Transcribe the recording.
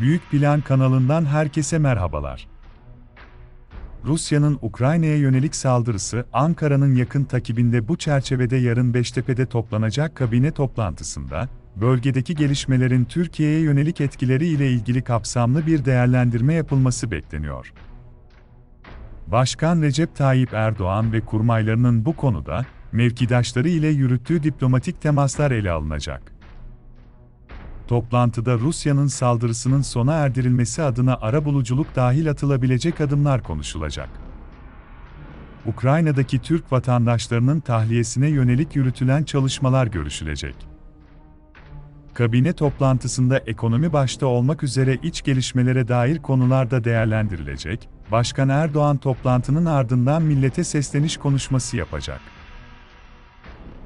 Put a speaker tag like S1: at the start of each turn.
S1: Büyük Plan kanalından herkese merhabalar. Rusya'nın Ukrayna'ya yönelik saldırısı, Ankara'nın yakın takibinde bu çerçevede yarın Beştepe'de toplanacak kabine toplantısında, bölgedeki gelişmelerin Türkiye'ye yönelik etkileri ile ilgili kapsamlı bir değerlendirme yapılması bekleniyor. Başkan Recep Tayyip Erdoğan ve kurmaylarının bu konuda, mevkidaşları ile yürüttüğü diplomatik temaslar ele alınacak. Toplantıda Rusya'nın saldırısının sona erdirilmesi adına arabuluculuk dahil atılabilecek adımlar konuşulacak. Ukrayna'daki Türk vatandaşlarının tahliyesine yönelik yürütülen çalışmalar görüşülecek. Kabine toplantısında ekonomi başta olmak üzere iç gelişmelere dair konular da değerlendirilecek. Başkan Erdoğan toplantının ardından millete sesleniş konuşması yapacak.